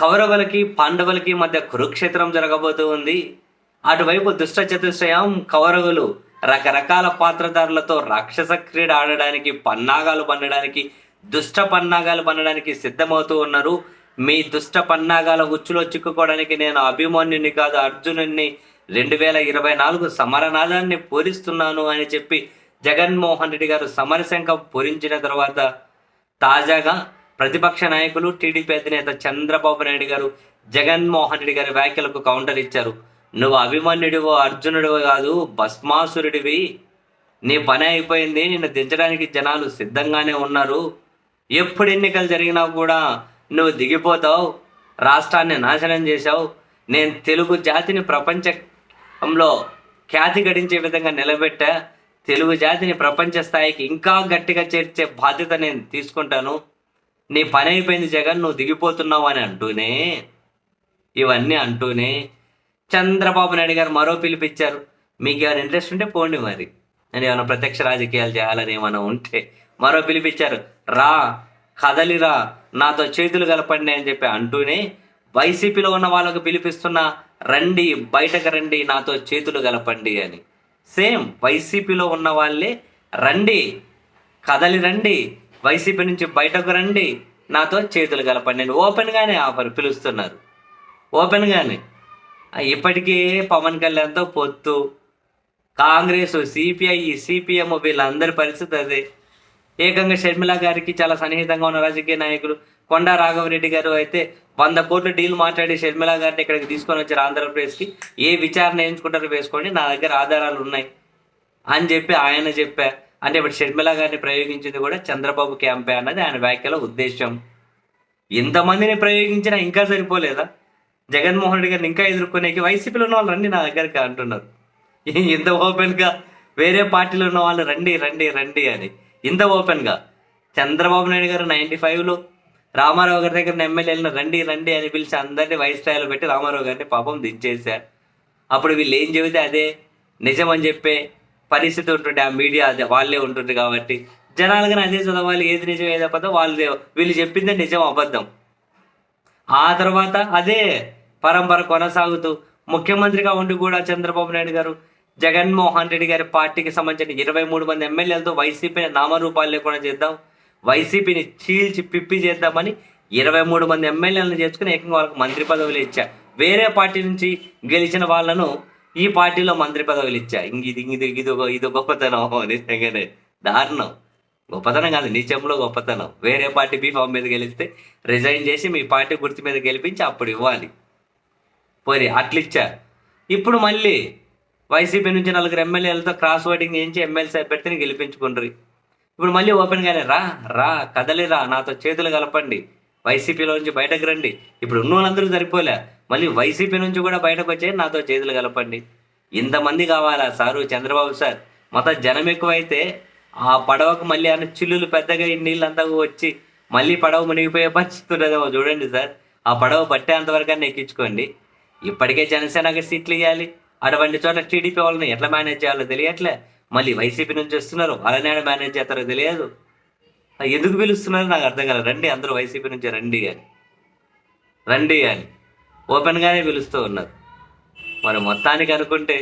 కౌరవులకి పాండవులకి మధ్య కురుక్షేత్రం జరగబోతూ ఉంది. అటువైపు దుష్ట చతుష్టయం కౌరవులు రకరకాల పాత్రధారులతో రాక్షస క్రీడ ఆడడానికి పన్నాగాలు పన్నడానికి దుష్ట పన్నాగాలు పన్నడానికి సిద్ధమవుతూ ఉన్నారు. మీ దుష్ట పన్నాగాల ఉచ్చులో చిక్కుకోవడానికి నేను అభిమన్యుని కాదు అర్జునుడిని రెండు వేల ఇరవై నాలుగు సమరనాదాన్ని పూరిస్తున్నాను అని చెప్పి జగన్మోహన్ రెడ్డి గారు సమరశంఖం పూరించిన తర్వాత తాజాగా ప్రతిపక్ష నాయకులు టీడీపీ అధినేత చంద్రబాబు నాయుడు గారు జగన్మోహన్ రెడ్డి గారి వ్యాఖ్యలకు కౌంటర్ ఇచ్చారు. నువ్వు అభిమన్యుడివో అర్జునుడివో కాదు భస్మాసురుడివి. నీ పని అయిపోయింది నిన్ను దించడానికి జనాలు సిద్ధంగానే ఉన్నారు. ఎప్పుడు ఎన్నికలు జరిగినా కూడా నువ్వు దిగిపోతావు రాష్ట్రాన్ని నాశనం చేశావు. నేను తెలుగు జాతిని ప్రపంచంలో ఖ్యాతి గడించే విధంగా నిలబెట్టా తెలుగు జాతిని ప్రపంచ స్థాయికి ఇంకా గట్టిగా చేర్చే బాధ్యత నేను తీసుకుంటాను. నీ పని అయిపోయింది జగన్ నువ్వు దిగిపోతున్నావు అని అంటూనే ఇవన్నీ అంటూనే చంద్రబాబు నాయుడు గారు మరో పిలిపించారు మీకు ఏమైనా ఇంట్రెస్ట్ ఉంటే పోండి మరి. నేను ఏమైనా ప్రత్యక్ష రాజకీయాలు చేయాలని ఏమైనా ఉంటే మరో పిలిపించారు రా కదలిరా నాతో చేతులు కలపండి అని చెప్పి అంటూనే వైసీపీలో ఉన్న వాళ్ళకు పిలిపిస్తున్న రండి బయటకు రండి నాతో చేతులు కలపండి అని. సేమ్ వైసీపీలో ఉన్న వాళ్ళే రండి కదలి రండి వైసీపీ నుంచి బయటకు రండి. నాతో చేతులు కలపండి. అని ఓపెన్గానే ఆఫర్ పిలుస్తున్నారు. ఓపెన్గానే. ఇప్పటికే పవన్ కళ్యాణ్తో పొత్తు. కాంగ్రెస్ సిపిఐ సిపిఎం వీళ్ళందరి పరిస్థితి అదే. ఏకంగా షర్మిల గారికి చాలా సన్నిహితంగా ఉన్న రాజకీయ నాయకులు కొండా రాఘవరెడ్డి గారు అయితే వంద కోట్లు డీల్ మాట్లాడి షర్మిల గారిని ఇక్కడికి తీసుకొని వచ్చారు ఆంధ్రప్రదేశ్కి. ఏ విచారణ వేయించుకుంటారో వేసుకోండి. నా దగ్గర ఆధారాలు ఉన్నాయి అని చెప్పి ఆయన చెప్పా. అంటే ఇప్పుడు షర్మిల గారిని ప్రయోగించింది కూడా చంద్రబాబు క్యాంపే అన్నది ఆయన వ్యాఖ్యల ఉద్దేశం ఇంతమందిని ప్రయోగించినా ఇంకా సరిపోలేదా? జగన్మోహన్ రెడ్డి గారిని ఇంకా ఎదుర్కొనేకి వైసీపీలో ఉన్న వాళ్ళు రండి నా దగ్గరికి అంటున్నారు. ఇంత ఓపెన్గా వేరే పార్టీలో ఉన్న వాళ్ళు రండి రండి రండి అని. ఇంత ఓపెన్గా చంద్రబాబు నాయుడు గారు నైంటీ ఫైవ్లో రామారావు గారి దగ్గర ఎమ్మెల్యేలను రండి రండి అని పిలిచి అందరినీ వైస్ స్థాయిలో పెట్టి రామారావు గారిని పాపం దించేశారు. అప్పుడు వీళ్ళు ఏం చెబితే అదే నిజం అని చెప్పే పరిస్థితి ఉంటుండే ఆ మీడియా అదే వాళ్ళే ఉంటుంది కాబట్టి. జనాలు కానీ అదే చదవాలి ఏది నిజం ఏది అబద్ధం వాళ్ళు వీళ్ళు చెప్పిందే నిజం అబద్ధం. ఆ తర్వాత అదే పరంపర కొనసాగుతూ ముఖ్యమంత్రిగా ఉండి కూడా చంద్రబాబు నాయుడు గారు జగన్మోహన్ రెడ్డి గారి పార్టీకి సంబంధించిన ఇరవై మూడు మంది ఎమ్మెల్యేలతో వైసీపీని నామరూపాలు లేకుండా చేద్దాం వైసీపీని చీల్చి పిప్పి చేద్దామని ఇరవై మూడు మంది ఎమ్మెల్యేలను చేసుకుని ఏకంగా వాళ్ళకి మంత్రి పదవులు ఇచ్చా. వేరే పార్టీ నుంచి గెలిచిన వాళ్ళను ఈ పార్టీలో మంత్రి పదవులు ఇచ్చా. ఇంక ఇది ఇది ఇది ఒక- ఇది గొప్పతనం నిజంగానే. దారుణం. గొప్పతనం కాదు నిజంలో గొప్పతనం. వేరే పార్టీ బీఫామ్ మీద గెలిస్తే రిజైన్ చేసి మీ పార్టీ గుర్తు మీద గెలిపించి అప్పుడు ఇవ్వాలి. పోయి అట్లిచ్చా ఇప్పుడు మళ్ళీ వైసీపీ నుంచి నలుగురు ఎమ్మెల్యేలతో క్రాస్ ఓటింగ్ చేయించి ఎమ్మెల్సీ అభ్యర్థిని గెలిపించుకుండ్రి. ఇప్పుడు మళ్ళీ ఓపెన్గానే రా రా కదలిరా నాతో చేతులు కలపండి. వైసీపీలో నుంచి బయటకు రండి. ఇప్పుడు ఉన్న వాళ్ళందరూ సరిపోలే. మళ్ళీ వైసీపీ నుంచి కూడా బయటకు వచ్చే నాతో చేతులు కలపండి. ఇంతమంది కావాలా సారు చంద్రబాబు సార్? మొత్తం జనం ఎక్కువైతే ఆ పడవకు మళ్ళీ అన్న చిల్లులు పెద్దగా నీళ్ళంతా వచ్చి మళ్ళీ పడవ మునిగిపోయే పరిస్థితి చూడండి సార్. ఆ పడవ పట్టేంత వరకు ఎక్కించుకోండి. ఇప్పటికే జనసేనకి సీట్లు ఇవ్వాలి అటువంటి చోట్ల టీడీపీ వాళ్ళని ఎట్లా మేనేజ్ చేయాలో తెలియట్లే. మళ్ళీ వైసీపీ నుంచి వస్తున్నారు వాళ్ళని మేనేజ్ చేస్తారో తెలియదు. ఆ ఎందుకు పిలుస్తున్నారు నాకు అర్థం కాలేదు రండి అందరూ వైసీపీ నుంచి రండి అని. రండి అని. ఓపెన్గానే పిలుస్తూ ఉన్నారు. మరి మొత్తానికి అనుకుంటే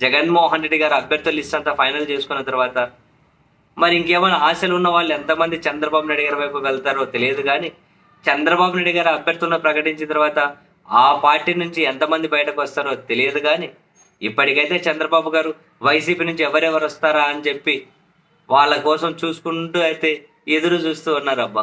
జగన్మోహన్ రెడ్డి గారు అభ్యర్థుల లిస్ట్ అంతా ఫైనల్ చేసుకున్న తర్వాత మరి ఇంకేమైనా ఆశలు ఉన్న వాళ్ళు ఎంతమంది చంద్రబాబు నాయుడు గారి వైపు వెళ్తారో తెలియదు కానీ చంద్రబాబు నాయుడు గారు అభ్యర్థులను ప్రకటించిన తర్వాత ఆ పార్టీ నుంచి ఎంతమంది బయటకు వస్తారో తెలియదు కానీ ఇప్పటికైతే చంద్రబాబు గారు వైసీపీ నుంచి ఎవరెవరు వస్తారా అని చెప్పి వాళ్ళ కోసం చూసుకుంటూ అయితే ఎదురు చూస్తూ ఉన్నారు అబ్బా.